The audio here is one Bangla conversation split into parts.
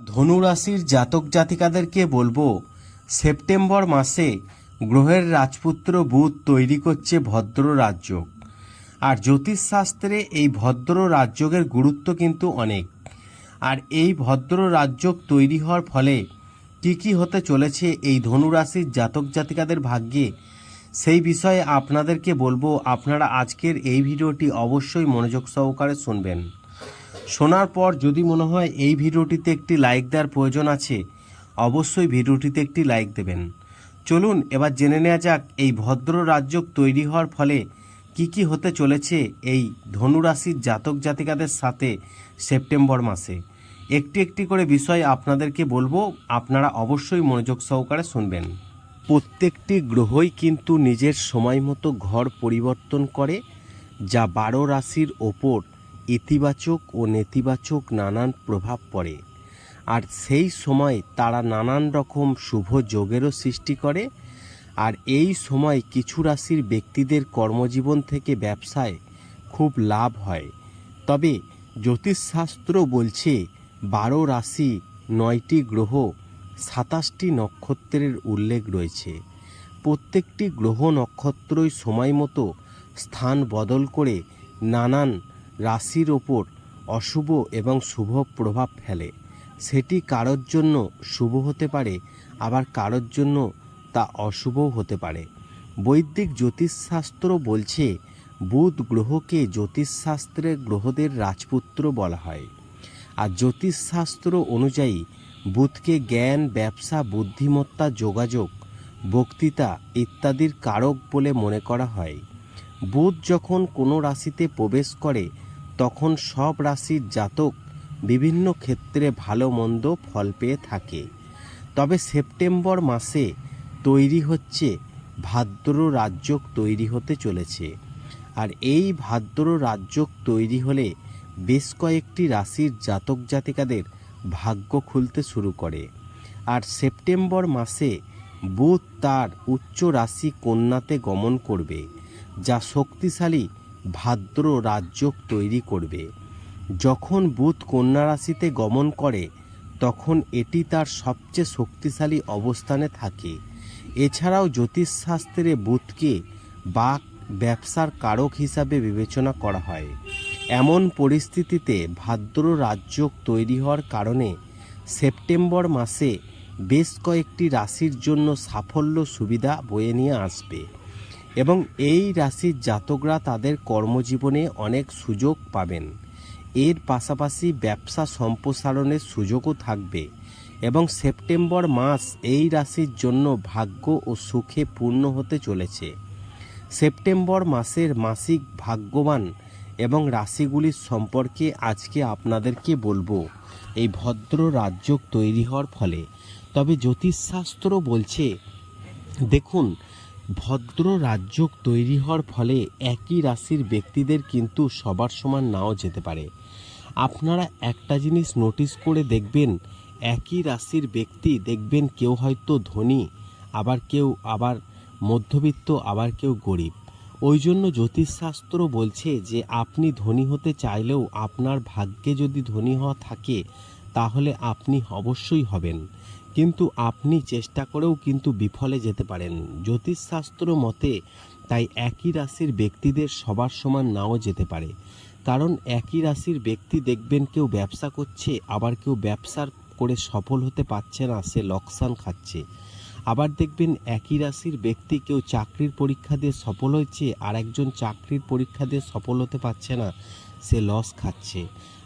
ধনুরাশির জাতক জাতিকাদেরকে বলব, সেপ্টেম্বর মাসে গ্রহের রাজপুত্র বুধ তৈরি করছে ভদ্র রাজযোগ। আর জ্যোতিষশাস্ত্রে এই ভদ্র রাজযোগের গুরুত্ব কিন্তু অনেক। আর এই ভদ্র রাজযোগ তৈরি হওয়ার ফলে কি কি হতে চলেছে এই ধনুরাশির জাতক জাতিকাদের ভাগ্যে, সেই বিষয়ে আপনাদেরকে বলব, আপনারা আজকের এই ভিডিওটি অবশ্যই মনোযোগ সহকারে শুনবেন। শোনার পর যদি মনে হয় এই ভিডিওটিতে একটি লাইক দেওয়ার প্রয়োজন আছে, অবশ্যই ভিডিওটিতে একটি লাইক দেবেন। চলুন এবার জেনে নেওয়া যাক এই ভদ্র রাজ্য তৈরি হওয়ার ফলে কি কি হতে চলেছে এই ধনুরাশির জাতক জাতিকাদের সাথে সেপ্টেম্বর মাসে। একটি একটি করে বিষয় আপনাদেরকে বলব, আপনারা অবশ্যই মনোযোগ সহকারে শুনবেন। প্রত্যেকটি গ্রহই কিন্তু নিজের সময় মতো ঘর পরিবর্তন করে, যা বারো রাশির ওপর ইতিবাচক ও নেতিবাচক নানান প্রভাব পড়ে। আর সেই সময় তারা নানান রকম শুভ যোগেরও সৃষ্টি করে। আর এই সময় কিছু রাশির ব্যক্তিদের কর্মজীবন থেকে ব্যবসায় খুব লাভ হয়। তবে জ্যোতিষশাস্ত্র বলছে, বারো রাশি নয়টি গ্রহ, সাতাশটি নক্ষত্রের উল্লেখ রয়েছে। প্রত্যেকটি গ্রহ নক্ষত্রই সময় মতো স্থান বদল করে নানান রাশির ওপর অশুভ এবং শুভ প্রভাব ফেলে। সেটি কারোর জন্য শুভ হতে পারে, আবার কারোর জন্য তা অশুভও হতে পারে। বৈদিক জ্যোতিষশাস্ত্র বলছে, বুধ গ্রহকে জ্যোতিষশাস্ত্রের গ্রহদের রাজপুত্র বলা হয়। আর জ্যোতিষশাস্ত্র অনুযায়ী, বুধকে জ্ঞান, ব্যবসা, বুদ্ধিমত্তা, যোগাযোগ, বক্তৃতা ইত্যাদির কারক বলে মনে করা হয়। বুধ যখন কোনো রাশিতে প্রবেশ করে তখন সব রাশির জাতক বিভিন্ন ক্ষেত্রে ভালো মন্দ ফল পেয়ে থাকে। তবে সেপ্টেম্বর মাসে তৈরি হচ্ছে ভাদ্র রাজ্যক তৈরি হতে চলেছে। আর এই ভাদ্র রাজ্যক তৈরি হলে বেশ কয়েকটি রাশির জাতক জাতিকাদের ভাগ্য খুলতে শুরু করে। আর সেপ্টেম্বর মাসে বুধ তার উচ্চ রাশি কন্যাতে গমন করবে, যা শক্তিশালী ভাদ্র রাজ্যক তৈরি করবে। যখন বুধ কন্যা রাশিতে গমন করে, তখন এটি তার সবচেয়ে শক্তিশালী অবস্থানে থাকে। এছাড়াও জ্যোতিষশাস্ত্রে বুধকে বাক ব্যবসার কারক হিসাবে বিবেচনা করা হয়। এমন পরিস্থিতিতে ভাদ্র রাজ্য তৈরি হওয়ার কারণে সেপ্টেম্বর মাসে বেশ কয়েকটি রাশির জন্য সাফল্য সুবিধা বয়ে নিয়ে আসবে। এবং এই রাশির জাতকরা তাদের কর্মজীবনে অনেক সুযোগ পাবেন। এর পাশাপাশি ব্যবসা সম্প্রসারণের সুযোগও থাকবে এবং সেপ্টেম্বর মাস এই রাশির জন্য ভাগ্য ও সুখে পূর্ণ হতে চলেছে। সেপ্টেম্বর মাসের মাসিক ভাগ্যবান এবং রাশিগুলির সম্পর্কে আজকে আপনাদেরকে বলব। এই ভদ্র রাজ্য তৈরি হওয়ার ফলে। তবে জ্যোতিষশাস্ত্র বলছে, দেখুন ভদ্র রাজ্য তৈরি হওয়ার ফলে একই রাশির ব্যক্তিদের কিন্তু সবার সমান নাও যেতে পারে। আপনারা একটা জিনিস নোটিস করে দেখবেন, একই রাশির ব্যক্তি দেখবেন কেউ হয়তো ধনী, আবার কেউ আবার মধ্যবিত্ত, আবার কেউ গরিব। ওই জন্য জ্যোতিষশাস্ত্র বলছে যে, আপনি ধনী হতে চাইলেও আপনার ভাগ্যে যদি ধনী হওয়া থাকে, তাহলে আপনি অবশ্যই হবেন। কিন্তু আপনি চেষ্টা করেও কিন্তু বিফলে যেতে পারেন। জ্যোতিষশাস্ত্র মতে তাই একই রাশির ব্যক্তিদের সবার সমান নাও যেতে পারে। কারণ একই রাশির ব্যক্তি দেখবেন কেউ ব্যবসা করছে, আবার কেউ ব্যবসার করে সফল হতে পারছে না, সে লোকসান খাচ্ছে। আবার দেখবেন একই রাশির ব্যক্তি কেউ চাকরির পরীক্ষা দিয়ে সফল হয়েছে, আর একজন চাকরির পরীক্ষা দিয়ে সফল হতে পারছে না, সে লস খাচ্ছে।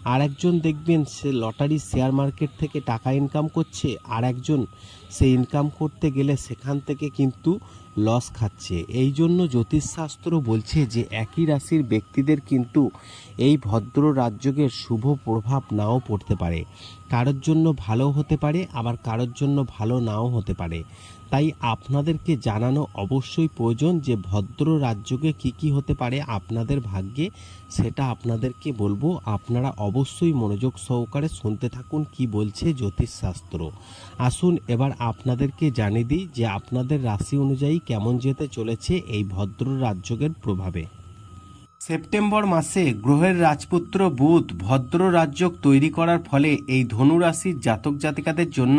আর একজন দেখবেন সে লটারি শেয়ার মার্কেট থেকে টাকা ইনকাম করছে আর একজন সে ইনকাম করতে গেলে সেখান থেকে কিন্তু লস খাচ্ছে। এই জন্য জ্যোতিষশাস্ত্র বলছে যে, একই রাশির ব্যক্তিদের কিন্তু এই ভদ্র রাজ্যকের শুভ প্রভাব নাও পড়তে পারে। কারোর জন্য ভালো হতে পারে, আবার কারোর জন্য ভালো নাও হতে পারে। তাই আপনাদেরকে জানানো অবশ্যই প্রয়োজন যে, ভদ্র রাজ্যকে কি কি হতে পারে আপনাদের ভাগ্যে, সেটা আপনাদেরকে বলব। আপনারা অবশ্যই মনোযোগ সহকারে শুনতে থাকুন কি বলছে জ্যোতিষশাস্ত্র। আসুন এবার আপনাদেরকে জানিয়ে দিই যে আপনাদের রাশি অনুযায়ী কেমন যেতে চলেছে এই ভদ্র রাজ্যকের প্রভাবে। সেপ্টেম্বর মাসে গ্রহের রাজপুত্র বুধ ভদ্র রাজ্যক তৈরি করার ফলে এই ধনুরাশির জাতক জাতিকাদের জন্য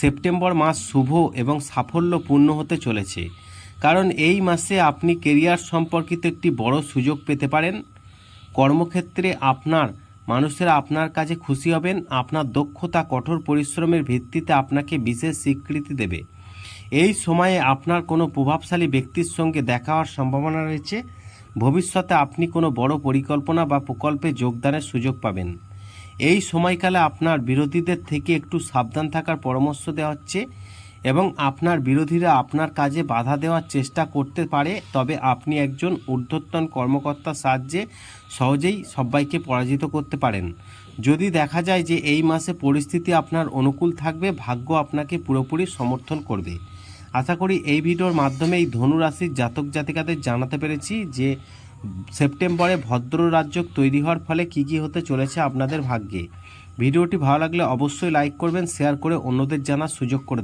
সেপ্টেম্বর মাস শুভ এবং সাফল্যপূর্ণ হতে চলেছে। কারণ এই মাসে আপনি কেরিয়ার সম্পর্কিত একটি বড় সুযোগ পেতে পারেন। কর্মক্ষেত্রে আপনার মানুষেরা আপনার কাজে খুশি হবেন, আপনার দক্ষতা, কঠোর পরিশ্রমের ভিত্তিতে আপনাকে বিশেষ স্বীকৃতি দেবে। এই সময়ে আপনার কোনো প্রভাবশালী ব্যক্তির সঙ্গে দেখা হওয়ার সম্ভাবনা রয়েছে। ভবিষ্যতে আপনি কোনো বড় পরিকল্পনা বা প্রকল্পে যোগদানের সুযোগ পাবেন। এই সময়কালে আপনার বিরোধীদের থেকে একটু সাবধান থাকার পরামর্শ দেওয়া হচ্ছে। এবং আপনার বিরোধীরা আপনার কাজে বাধা দেওয়ার চেষ্টা করতে পারে, তবে আপনি একজন ঊর্ধ্বতন কর্মকর্তার সাহায্যে সহজেই সবাইকে পরাজিত করতে পারেন। যদি দেখা যায় যে এই মাসে পরিস্থিতি আপনার অনুকূল থাকবে, ভাগ্য আপনাকে পুরোপুরি সমর্থন করবে। আশা করি এই ভিডিওর মাধ্যমে এই ধনুরাশির জাতক জাতিকাদের জানাতে পেরেছি যে সেপ্টেম্বরে ভদ্র রাজ্য তৈরি হওয়ার ফলে কী কী হতে চলেছে আপনাদের ভাগ্যে। ভিডিওটি ভালো লাগলে অবশ্যই লাইক করবেন, শেয়ার করে অন্যদের জানার সুযোগ করে